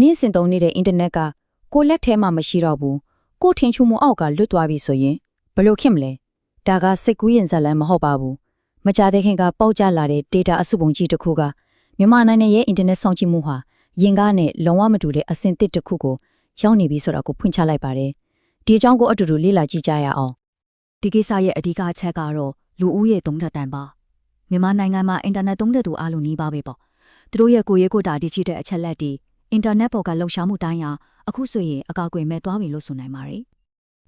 နင်းစင်သုံးနေတဲ့အင်တာနက်ကကိုလက်ထဲမှာမရှိတော့ဘူးကိုထင်ချူမှုအောက်ကလွတ်သွားပြီဆိုရင်ဘယ်လိုဖြစ်မလဲဒါကစိတ်ကူးရင်ဇက်လန်းမဟုတ်ပါဘူးမကြတဲ့ခင်ကပေါက်ကျလာတဲ့ data အစုပုံကြီးတစ်ခုကမြန်မာနိုင်ငံရဲ့ internet စောင့်ကြည့်မှုဟာရင်ကားနဲ့လုံးဝမတူတဲ့အဆင့်တစ်တစ်ခုကိုရောက်နေပြီဆိုတာကိုဖွင့်ချလိုက်ပါတယ်ဒီအကြောင်းကိုအတူတူလေ့လာကြည့်ကြရအောင်ဒီကိစ္စရဲ့အဓိကအချက်ကတော့လူဦးရေသုံးသက်တန်ပါမြန်မာနိုင်ငံမှာအင်တာနက်သုံးသက်သူအလုံးနီးပါးပဲပေါ့သူတို့ရဲ့ကိုယ်ရေးကိုယ်တာဒီဂျစ်တဲ့အချက်လက်တွေ အင်တာနက်ပေါ်ကလှုပ်ရှားမှုတိုင်းဟာအခုဆိုရင်အကောက်အကွယ်မဲ့သွားပြီလို့ဆိုနိုင်ပါတယ်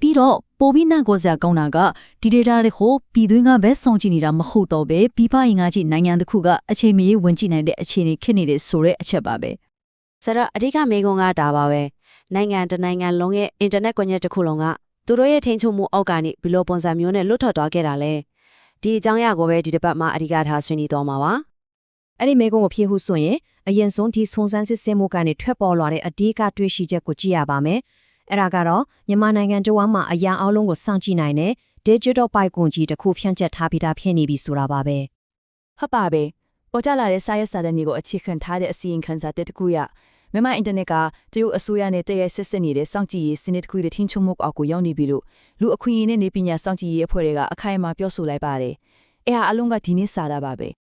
ပြီးတော့ပိုပြီးနာကိုစရာကောင်းတာကဒီ data တွေကိုပြည်တွင်းကပဲစောင့်ကြည့်နေတာမဟုတ်တော့ပဲပြည်ပရင်ကကြည့်နိုင်ငံတစ်ခုကအချိန်မရေဝင်ကြည့်နိုင်တဲ့အခြေအနေဖြစ်နေတဲ့ဆိုတဲ့အချက်ပါပဲဆိုတော့အဓိကမေးခွန်းကဒါပါပဲနိုင်ငံတစ်နိုင်ငံလုံးရဲ့အင်တာနက်ကွန်ရက်တစ်ခုလုံးကသူတို့ရဲ့ထိန်းချုပ်မှုအောက်ကနေဘယ်လိုပုံစံမျိုးနဲ့လွတ်ထွက်သွားခဲ့တာလဲဒီအကြောင်းအရာကိုပဲဒီတစ်ပတ်မှာအဓိကထားဆွေးနွေးသွားမှာပါ အဲ့ဒီမေကုန်းကိုဖြည့်ဟုဆိုရင်အရင်ဆုံးဒီစုံစမ်းစစ်ဆေးမှုကနေထွက်ပေါ်လာတဲ့အဓိကတွေ့ရှိချက်ကိုကြည့်ရပါမယ်။အဲ့ဒါကတော့မြန်မာနိုင်ငံတဝမ်းမှာအရာအလုံးကိုစောင့်ကြည့်နိုင်တဲ့ digital ပိုက်ကွန်ကြီးတစ်ခုဖြန့်ကျက်ထားပြီးသားဖြစ်နေပြီဆိုတာပါပဲဟုတ်ပါပဲပေါ်ကြလာတဲ့စာရွက်စာတမ်းတွေကိုအခြေခံထားတဲ့အစီရင်ခံစာတစ်ခုရမြန်မာအင်တာနက်ကတရုတ်အစိုးရနဲ့တည့်ရဲဆက်ဆက်နေတဲ့စောင့်ကြည့်ရေးစနစ်တစ်ခုတွေထင်းချုံမှုအောက်ကိုရောက်နေပြီလို့လူအခွင့်အရေးနဲ့နေပညာစောင့်ကြည့်ရေးအဖွဲ့တွေကအခိုင်အမာပြောဆိုလိုက်ပါတယ်။အဲဟာအလုံးကဒီနေ့စာတာပါပဲ။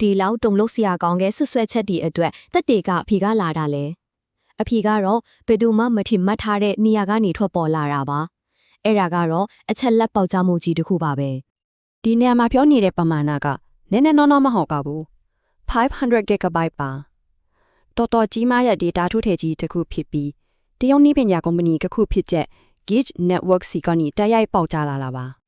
ဒီလောက်တုံလို့ဆရာကောင်းတဲ့ဆွဆွဲချက်တွေအတွက်တက်တေကအဖြေကလာတာလေ။အဖြေကတော့ဘယ်သူမှမထင်မှတ်ထားတဲ့နေရာကနေထွက်ပေါ်လာတာပါ။အဲ့ဒါကတော့အချက်လက်ပေါက်ကြားမှုကြီးတစ်ခုပါပဲ။ဒီနေရာမှာပြောနေတဲ့ပမာဏကနည်းနည်းနော်နော်မဟုတ်ပါဘူး500 GB ပါတော်တော်ကြီးမားတဲ့ data ထုတ်ထည့်ကြီးတစ်ခုဖြစ်ပြီးတရုတ်နည်းပညာကုမ္ပဏီတစ်ခုဖြစ်တဲ့ Gauge Network စီကနေတိုက်ရိုက်ပေါက်ကြလာတာပါ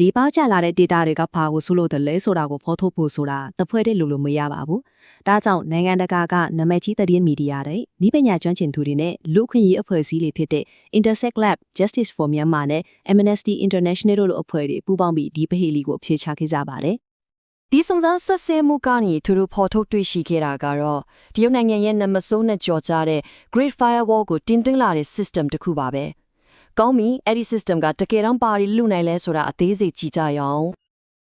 ဒီပေါက်ကျလာတဲ့ data တွေကဘာကိုဆိုလို့တယ်လဲဆိုတာကိုဖော်ထုတ်ဖို့ဆိုတာတဖွဲတဲ့လူလိုမရပါဘူး။ဒါကြောင့်နိုင်ငံတကာကနာမည်ကြီးသတင်းမီဒီယာတွေဤပညာကျွမ်းကျင်သူတွေနဲ့လူ့အခွင့်အရေးအဖွဲ့အစည်းတွေဖြစ်တဲ့ Intersect Lab, Justice for Myanmar နဲ့ Amnesty International တို့လိုအဖွဲ့တွေပူးပေါင်းပြီးဒီပဟေလီကိုအဖြေချခဲ့ကြပါတယ်ဒီစုံစမ်းစစ်ဆေးမှုကနေသူတို့ဖော်ထုတ်တွေ့ရှိခဲ့တာကတော့တရုတ်နိုင်ငံရဲ့နမဆိုးနဲ့ကြော်ကြားတဲ့ Great Firewall ကိုတင်သွင်းလာတဲ့ system တစ်ခုပါပဲ ကောင်းပြီအဲ့ဒီ system ကတကယ်တော့ပါရီလူနိုင်လဲဆိုတာအသေးစိတ်ကြည့်ကြရအောင်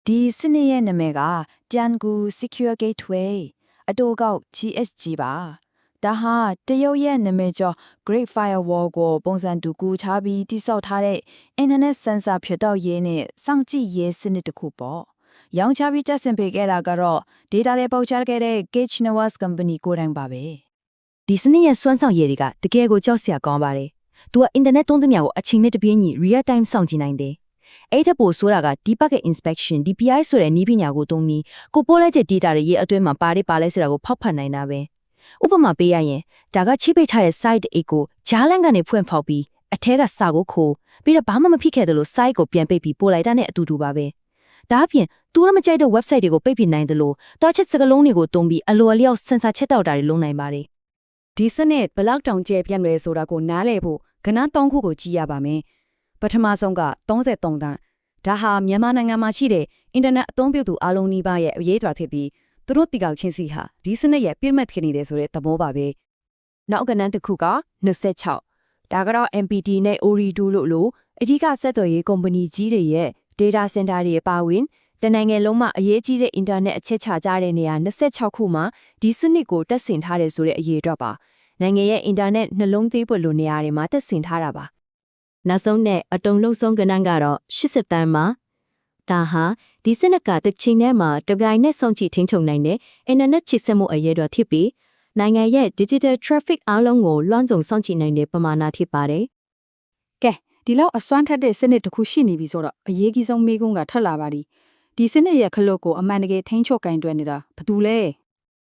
ဒီစနစ်ရဲ့နာမည်က Tiangu Secure Gateway အတိုကောက် GSG ပါဒါဟာတရုတ်ရဲ့နာမည်ကျော် Great Firewall ကိုပုံစံတူကူချပြီးတိစောက်ထားတဲ့ Internet Sensor ဖြစ်တော့ရေးနဲ့စောင့်ကြည့်ရေးစနစ်တစ်ခုပေါ့ရောင်းချပြီးတက်ဆင်ပေးခဲ့တာကတော့ data တွေပေါက်ချခဲ့တဲ့ Gage Networks Company ကိုယ်တိုင်ပါပဲဒီစနစ်ရဲ့စွမ်းဆောင်ရည်တွေကတကယ်ကိုကြောက်စရာကောင်းပါတယ်။ तू ကအင်တာနက်သုံးသမျှကိုအချိန်နဲ့တပြေးညီ real time စောင့်ကြည့်နိုင်တယ်။အဲ့ထက်ပိုဆိုတာက deep packet inspection DPI ဆိုတဲ့နည်းပညာကိုသုံးပြီးကိုပိုးလိုက်တဲ့ data တွေရဲ့အတွင်းမှာပါတယ်ပါလဲဆိုတာကိုဖောက်ဖတ်နိုင်တာပဲ။ဥပမာပေးရရင်ဒါကချိပိတ်ထားတဲ့ site အိတ်ကိုဂျားလန်ကနေဖွင့်ဖောက်ပြီးအထဲကစာကိုခိုးပြီးတော့ဘာမှမဖြစ်ခဲ့တယ်လို့ site ကိုပြန်ပိတ်ပြီးပို့လိုက်တာနဲ့အတူတူပါပဲ။ဒါအပြင်သူရမကြိုက်တဲ့ website တွေကိုပိတ်ပင်နိုင်တယ်လို့တွားချက်စကလုံးတွေကိုတုံးပြီးအလိုအလျောက်စင်ဆာချက်တောက်တာတွေလုပ်နိုင်ပါတယ် ဒီစနစ်ဘယ်လောက်တောင်ကျယ်ပြန့်လဲဆိုတာကိုနားလည်ဖို့ကဏ္ဍ၃ခုကိုကြည့်ရပါမယ်။ပထမဆုံးက33တန်းဒါဟာမြန်မာနိုင်ငံမှာရှိတဲ့အင်တာနက်အသုံးပြုသူအလုံးနီးပါးရဲ့အရေးတော်ဖြစ်ပြီးသူတို့တီကောက်ချင်းစီဟာဒီစနစ်ရဲ့ပြည့်မဲ့ဖြစ်နေတယ်ဆိုတဲ့သဘောပါပဲ။နောက်ကဏ္ဍတစ်ခုက26ဒါကတော့ MPT နဲ့ ORI2 လို့လို့အဓိကဆက်သွယ်ရေးကုမ္ပဏီကြီးတွေရဲ့ data center တွေအပါအဝင် တနိုင်ငံလုံးမှာအရေးကြီးတဲ့အင်တာနက်အချက်ချကြတဲ့နေရာ26ခုမှာဒီစနစ်ကိုတက်ဆင်ထားတယ်ဆိုတဲ့အရေးအတွက်ပါနိုင်ငံရဲ့အင်တာနက်နှလုံးသေးပွလိုနေရာတွေမှာတက်ဆင်ထားတာပါနောက်ဆုံးနဲ့အတုံလုံးဆုံးကဏ္ဍကတော့80တန်းမှာဒါဟာဒီစနစ်ကတစ်ချိန်ထဲမှာတပြိုင်နက်ဆုံးချထိန်းချုပ်နိုင်တဲ့အင်တာနက်ချိတ်ဆက်မှုအရေးတော်ဖြစ်ပြီးနိုင်ငံရဲ့ digital traffic အားလုံးကိုလွှမ်းခြုံစောင့်ကြည့်နိုင်တဲ့ပမာဏဖြစ်ပါတယ်ကဲဒီလောက်အစွမ်းထက်တဲ့စနစ်တစ်ခုရှိနေပြီဆိုတော့အရေးကြီးဆုံးမေးခွန်းကထွက်လာပါပြီ ဒီစနစ်ရဲ့ခလုတ်ကိုအမှန်တကယ်ထိန်းချုပ်ကင်တွယ်နေတာဘာတူလဲ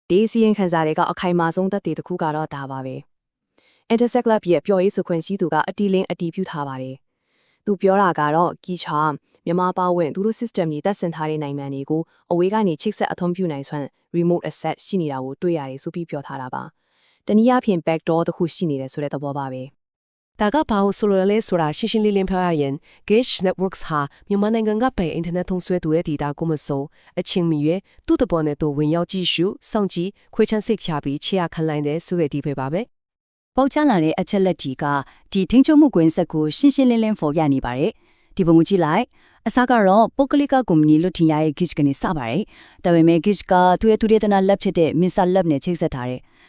ဒီစီရင်ခံစာတွေကအခိုင်အမာဆုံးသက်သေတစ်ခုကတော့ဒါပါပဲ Intersect Lab ရဲ့ပျော်ရေးဆိုခွင့်စည်းသူကအတီလင်းအတီးပြုထားပါတယ်သူပြောတာကတော့ကီချာမြန်မာပါဝင်သူတို့ system ကြီးတက်ဆင်ထားတဲ့နိုင်ငံတွေကိုအဝေးကနေချိတ်ဆက်အသုံးပြုနိုင်စွမ်း remote asset ရှိနေတာကိုတွေ့ရတယ်ဆိုပြီးပြောထားတာပါတနည်းအားဖြင့် backdoor တစ်ခုရှိနေတယ်ဆိုတဲ့သဘောပါပဲ ဒါကဘာလို့ဆိုလိုလဲဆိုတာရှင်းရှင်းလင်းလင်းပြောရရင် Gage Networks ဟာမြန်မာနိုင်ငံကပဲ internet ထုံးဆွဲသူရဲ့ data ကိုမဆိုအချင်းမီရဲ့သူ့တပေါ်နဲ့သူဝင်ရောက်ကြည့်ရှုစောင့်ကြည့်ခွေးချမ်းစိတ်ဖြာပြီးချေရခံလိုက်တဲ့ဆိုတဲ့ဒီပဲပါပဲပေါက်ချလာတဲ့အချက်လက်တီကဒီထိန်းချုပ်မှုကွင်းဆက်ကိုရှင်းရှင်းလင်းလင်းဖော်ပြနေပါတယ်ဒီပုံကိုကြည့်လိုက်အစကတော့ပုဂ္ဂလိကကုမ္ပဏီလို့ထင်ရရဲ့ Gitch ကနေစပါတယ်ဒါပေမဲ့ Gitch ကသူ့ရဲ့သူရတနာ lab ဖြစ်တဲ့ Misa lab နဲ့ချိတ်ဆက်ထားတယ်